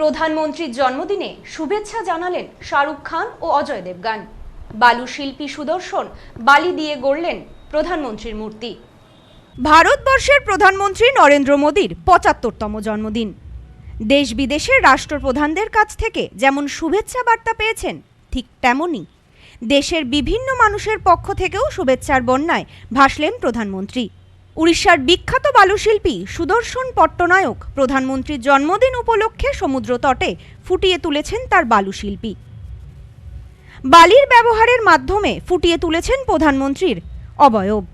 প্রধানমন্ত্রীর জন্মদিনে শুভেচ্ছা জানালেন শাহরুখ খান ও অজয় দেবগান। বালু শিল্পী সুদর্শন বালি দিয়ে গড়লেন প্রধানমন্ত্রীর মূর্তি। ভারতবর্ষের প্রধানমন্ত্রী নরেন্দ্র মোদীর পঁচাত্তরতম জন্মদিন। দেশ বিদেশের রাষ্ট্রপ্রধানদের কাছ থেকে যেমন শুভেচ্ছা বার্তা পেয়েছেন, ঠিক তেমনই দেশের বিভিন্ন মানুষের পক্ষ থেকেও শুভেচ্ছার বন্যায় ভাসলেন প্রধানমন্ত্রী। উড়িষ্যার বিখ্যাত বালুশিল্পী সুদর্শন পট্টনায়ক প্রধানমন্ত্রীর জন্মদিন উপলক্ষে সমুদ্র তটে ফুটিয়ে তুলেছেন তার বালুশিল্পী। বালির ব্যবহারের মাধ্যমে ফুটিয়ে তুলেছেন প্রধানমন্ত্রীর অবয়ব।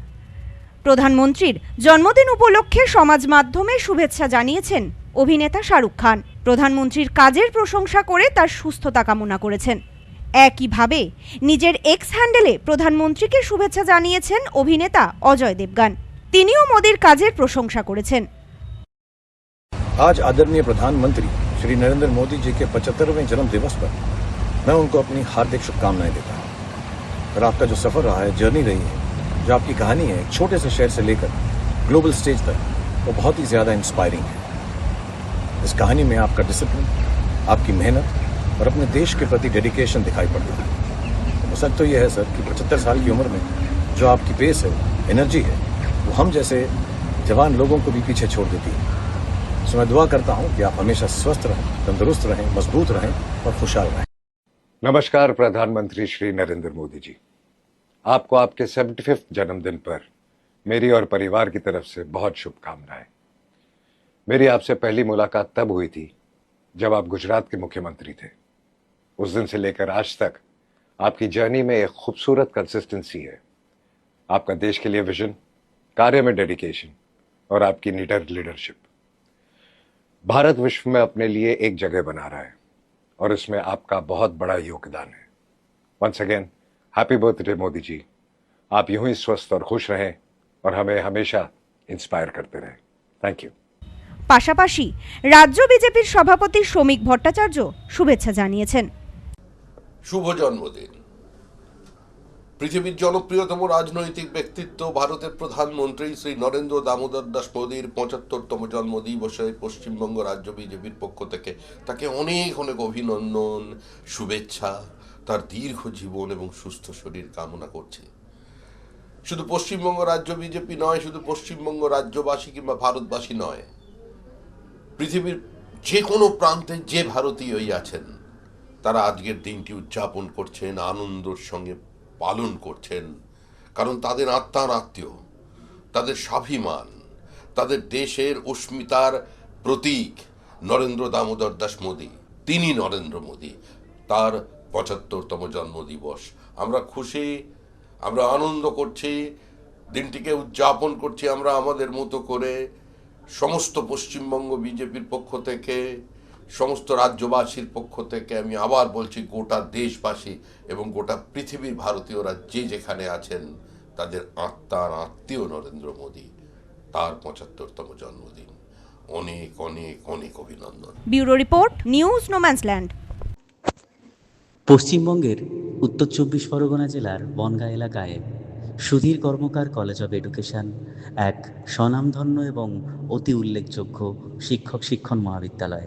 প্রধানমন্ত্রীর জন্মদিন উপলক্ষে সমাজ মাধ্যমে শুভেচ্ছা জানিয়েছেন অভিনেতা শাহরুখ খান। প্রধানমন্ত্রীর কাজের প্রশংসা করে তার সুস্থতা কামনা করেছেন। একইভাবে নিজের এক্স হ্যান্ডেলে প্রধানমন্ত্রীকে শুভেচ্ছা জানিয়েছেন অভিনেতা অজয় দেবগান। তিনিও মোদীর কাজের প্রশংসা করেছেন आज आदरणीय प्रधानमंत्री श्री नरेंद्र मोदी जी के 75वें जन्म दिवस पर मैं उनको अपनी हार्दिक शुभकामनाएं देता हूं और आपका जो सफर रहा है जर्नी रही है जो आपकी कहानी है एक छोटे से शहर से लेकर ग्लोबल स्टेज तक वो बहुत ही ज्यादा इंस्पायरिंग है इस कहानी में आपका डिसिप्लिन आपकी मेहनत और अपने देश के प्रति डेडिकेशन दिखाई पड़ता है और सच तो ये है सर कि पचहत्तर साल की उम्र में जो आपकी पेस है एनर्जी है वो हम जैसे जवान लोगों को भी पीछे छोड़ देती है। सो मैं दुआ करता हूँ कि आप हमेशा स्वस्थ रहें, तंदुरुस्त रहें, मज़बूत रहें और खुशहाल रहें। नमस्कार प्रधानमंत्री श्री नरेंद्र मोदी जी। आपको आपके सेवेंटी फिफ्थ जन्मदिन पर मेरी और परिवार की तरफ़ से बहुत शुभकामनाएँ। मेरी आपसे पहली मुलाकात तब हुई थी जब आप गुजरात के मुख्यमंत्री थे। उस दिन से लेकर आज तक आपकी जर्नी में एक खूबसूरत कंसिस्टेंसी है। आपका देश के लिए विजन कार्य में डेडिकेशन और आपकी निडर लीडरशिप भारत विश्व में अपने लिए एक जगह बना रहा है और इसमें आपका बहुत बड़ा योगदान है once again happy birthday Modi ji आप यूं ही स्वस्थ और खुश रहें और हमें हमेशा इंस्पायर करते रहें थैंक यू পাশাপাশি রাজ্য বিজেপির সভাপতি শ্রমিক ভট্টাচার্য শুভেচ্ছা জানিয়েছেন শুভ জন্মদিন পৃথিবীর জনপ্রিয়তম রাজনৈতিক ব্যক্তিত্ব ভারতের প্রধানমন্ত্রী শ্রী নরেন্দ্র দামোদর দাস মোদীর পঁচাত্তরতম জন্মদিবসে পশ্চিমবঙ্গ রাজ্য বিজেপির পক্ষ থেকে তাকে অনেক অনেক অভিনন্দন, শুভেচ্ছা, তার দীর্ঘ জীবন এবং সুস্থ শরীর কামনা করছে। শুধু পশ্চিমবঙ্গ রাজ্য বিজেপি নয়, শুধু পশ্চিমবঙ্গ রাজ্যবাসী কিংবা ভারতবাসী নয়, পৃথিবীর যে কোনো প্রান্তে যে ভারতীয়ই আছেন, তারা আজকের দিনটি উদযাপন করছেন আনন্দর সঙ্গে পালন করছেন। কারণ তাদের আত্মার আত্মীয়, তাদের স্বাভিমান, তাদের দেশের অস্মিতার প্রতীক নরেন্দ্র দামোদর দাস মোদী। তিনি নরেন্দ্র মোদী, তার পঁচাত্তরতম জন্মদিবস। আমরা খুশি, আমরা আনন্দ করছি, দিনটিকে উদযাপন করছি আমরা আমাদের মতো করে। সমস্ত পশ্চিমবঙ্গ বিজেপির পক্ষ থেকে সমস্ত রাজ্যবাসীর পক্ষ থেকে আমি আবার বলছি গোটা দেশবাসী এবং গোটা পৃথিবীর ভারতীয়রা যে যেখানে আছেন তাদের আত্মার আত্মীয় নরেন্দ্র মোদী তার পঁচাত্তরতম জন্মদিন। অনেক অনেক অনেক অভিনন্দন। Bureau report news no man's land. পশ্চিমবঙ্গের উত্তর চব্বিশ পরগনা জেলার বনগাঁ এলাকায় Sudhir Karmakar college of education এক স্বনামধন্য এবং অতি উল্লেখযোগ্য শিক্ষক শিক্ষণ মহাবিদ্যালয়।